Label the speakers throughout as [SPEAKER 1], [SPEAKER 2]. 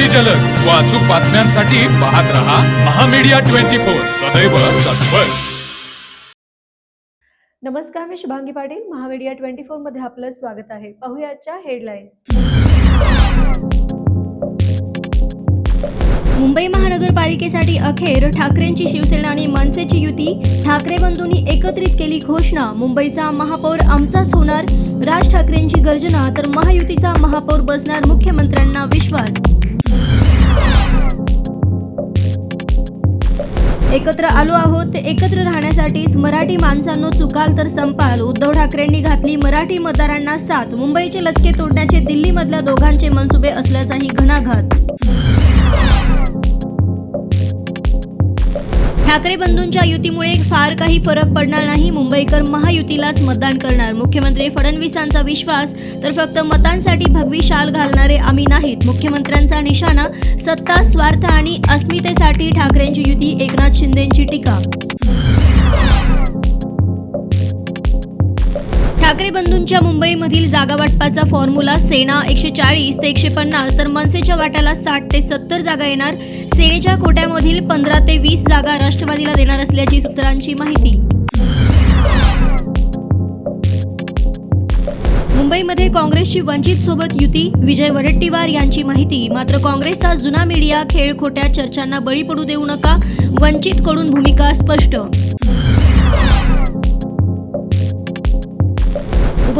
[SPEAKER 1] अगदी जलद. व अचूक बातम्यांसाठी पाहत रहा महामीडिया ट्वेंटी फोर. सदैव तत्पर.
[SPEAKER 2] नमस्कार मी शुभांगी पाटील. महामीडिया ट्वेंटी फोरमध्ये आपलं स्वागत आहे. पाहूया आजच्या हेडलाईन्स. मुंबई महानगरपालिकेसाठी अखेर ठाकरेंची शिवसेना आणि मनसेची युती. ठाकरे बंधूंनी एकत्रित केली घोषणा. मुंबईचा महापौर आमचाच होणार. राज ठाकरेंची गर्जना तर महायुतीचा महापौर बसणार मुख्यमंत्र्यांना विश्वास. एकत्र आलो आहोत. एकत्र राहण्यासाठीच मराठी माणसांनो चुकाल तर संपाल. उद्धव ठाकरेंनी घातली मराठी मतदारांना साथ. मुंबईचे लचके तोडण्याचे दिल्लीमधल्या दोघांचे मनसुबे असल्याचाही घणाघात. ठाकरे बंधूंच्या युतीमुळे फार काही फरक पडणार नाही. मुंबईकर महायुतीलाच मतदान करणार. मुख्यमंत्री फडणवीसांचा विश्वास तर फक्त मतांसाठी भगवी शाल घालणारे आम्ही नाहीत. मुख्यमंत्र्यांचा निशाणा सत्ता स्वार्थ आणि अस्मितेसाठी ठाकरेंची युती एकनाथ शिंदेंची टीका. ठाकरे बंधूंच्या मुंबईमधील जागा वाटपाचा फॉर्म्युला सेना एकशे चाळीस ते एकशे पन्नास तर मनसेच्या वाट्याला साठ ते सत्तर जागा येणार. सेनेच्या कोट्यामधील पंधरा ते वीस जागा राष्ट्रवादीला देणार असल्याची सूत्रांची माहिती. मुंबईमध्ये काँग्रेसची वंचित सोबत युती विजय वडेट्टीवार यांची माहिती. मात्र काँग्रेसचा जुना मीडिया खेळ खोट्या चर्चांना बळी पडू देऊ नका वंचित कडून भूमिका स्पष्ट.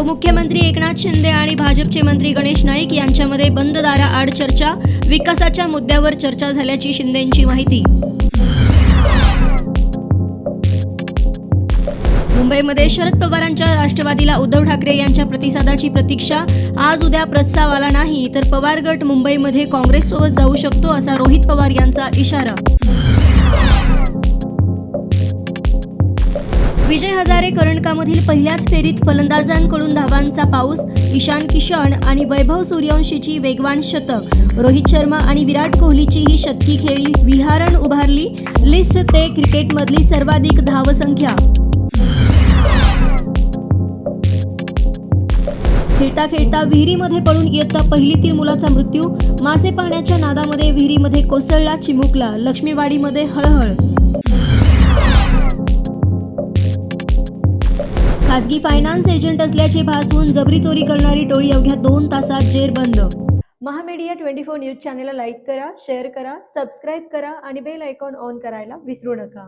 [SPEAKER 2] उपमुख्यमंत्री एकनाथ शिंदे आणि भाजपचे मंत्री गणेश नाईक यांच्यामध्ये बंद दाराआड चर्चा विकासाच्या मुद्द्यावर चर्चा झाल्याची शिंदेंची माहिती. मुंबईमध्ये शरद पवारांच्या राष्ट्रवादीला उद्धव ठाकरे यांच्या प्रतिसादाची प्रतीक्षा. आज उद्या प्रस्ताव आला नाही तर पवार गट मुंबईमध्ये काँग्रेससोबत जाऊ शकतो असा रोहित पवार यांचा इशारा. विजय हजारे करंडकामधील पहिल्याच फेरीत फलंदाजांकडून धावांचा पाऊस ईशान किशन आणि वैभव सूर्यवंशीची वेगवान शतक. रोहित शर्मा आणि विराट कोहलीची ही शतकी खेळी विहारण उभारली. लिस्ट ते क्रिकेटमधली सर्वाधिक धावसंख्या. खेळता खेळता विहिरीमध्ये पडून इयत्ता पहिलीतील मुलाचा मृत्यू. मासे पाण्याच्या नादामध्ये विहिरीमध्ये कोसळला चिमुकला. लक्ष्मीवाडीमध्ये हळहळ. खासगी फायनान्स एजंट असल्याचे भासवून जबरी चोरी करणारी टोळी अवघ्या दोन तासात जेरबंद महामीडिया ट्वेंटी फोर न्यूज चॅनेलला लाईक करा शेअर करा सबस्क्राईब करा आणि बेल आयकॉन ऑन करायला विसरू नका.